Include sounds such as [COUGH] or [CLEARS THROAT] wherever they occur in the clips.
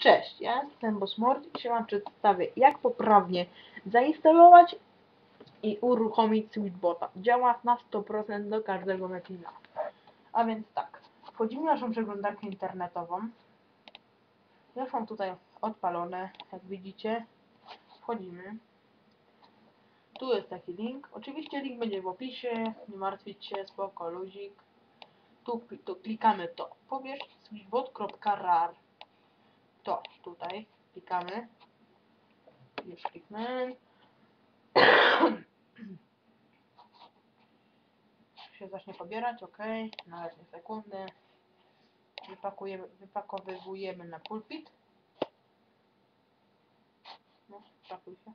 Cześć, ja jestem Bosmord i się Wam przedstawię, jak poprawnie zainstalować i uruchomić Sweetbota. Działa na 100% do każdego Metina. A więc tak, wchodzimy w naszą przeglądarkę internetową. Już mam tutaj odpalone, jak widzicie. Wchodzimy. Tu jest taki link. Oczywiście link będzie w opisie, nie martwić się, spoko, luzik. Tu, tu klikamy to. Pobierz sweetbot.rar to tutaj klikamy. Już kliknąłem. się zacznie pobierać, ok. Na razie sekundy. Wypakujemy, wypakowywujemy na pulpit. No, pakuj się.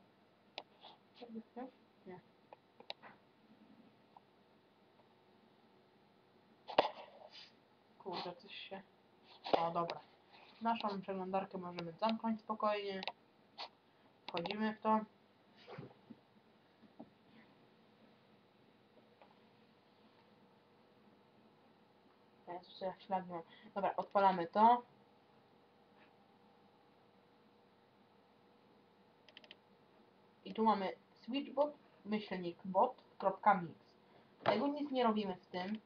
Nie. Kurde, coś się... O, dobra. Naszą przeglądarkę możemy zamknąć spokojnie. Wchodzimy w to. Mam. Dobra, odpalamy to. I tu mamy switchbot, myślnik bot.mix. Tego nic nie robimy z tym.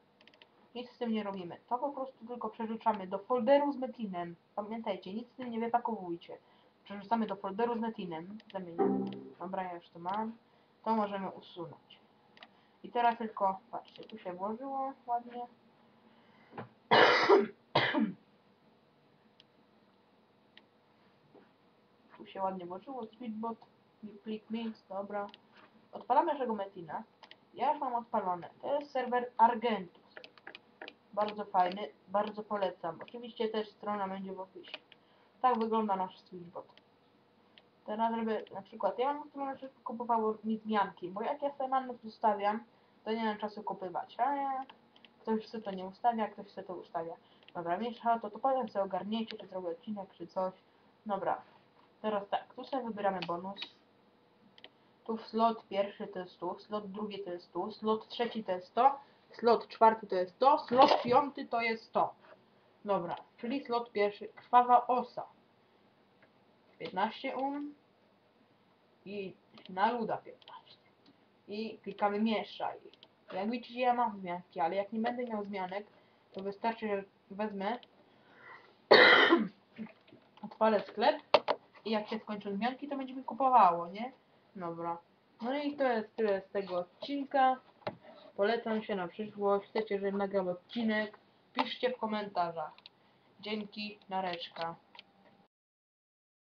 Nic z tym nie robimy. To po prostu tylko przerzucamy do folderu z metinem. Pamiętajcie, nic z tym nie wypakowujcie. Przerzucamy do folderu z metinem. Zamieniamy. Dobra, ja już to mam. To możemy usunąć. I teraz tylko, patrzcie, tu się włożyło ładnie. [CLEARS THROAT] tu się ładnie włożyło. Speedbot, plik mix, dobra. Odpalamy naszego metina. Ja już mam odpalone. To jest serwer Argentus. Bardzo fajny, bardzo polecam. Oczywiście też strona będzie w opisie. Tak wygląda nasz Switchbot. Teraz, żeby na przykład, ja mam stronę, żeby kupowało mi zmianki, bo jak ja sobie manus ustawiam, to nie mam czasu kupywać. A jak ktoś chce to nie ustawia, ktoś chce to ustawia. Dobra, mniejsza to, to potem sobie ogarniecie, czy zrobię odcinek, czy coś. Dobra, teraz tak, tu sobie wybieramy bonus. Tu slot pierwszy to jest tu, slot drugi to jest tu, slot trzeci to jest to, slot czwarty to jest to, slot piąty to jest to. Dobra, czyli slot pierwszy, krwawa osa. 15 um i na luda 15. I klikamy mieszaj. Jak widzicie ja mam zmianki, ale jak nie będę miał zmianek, to wystarczy, że wezmę [COUGHS] odpalę sklep i jak się skończą zmianki, to będzie mi kupowało, nie? Dobra. No i to jest tyle z tego odcinka. Polecam się na przyszłość. Chcecie, żebym nagrał odcinek? Piszcie w komentarzach. Dzięki, nareczka.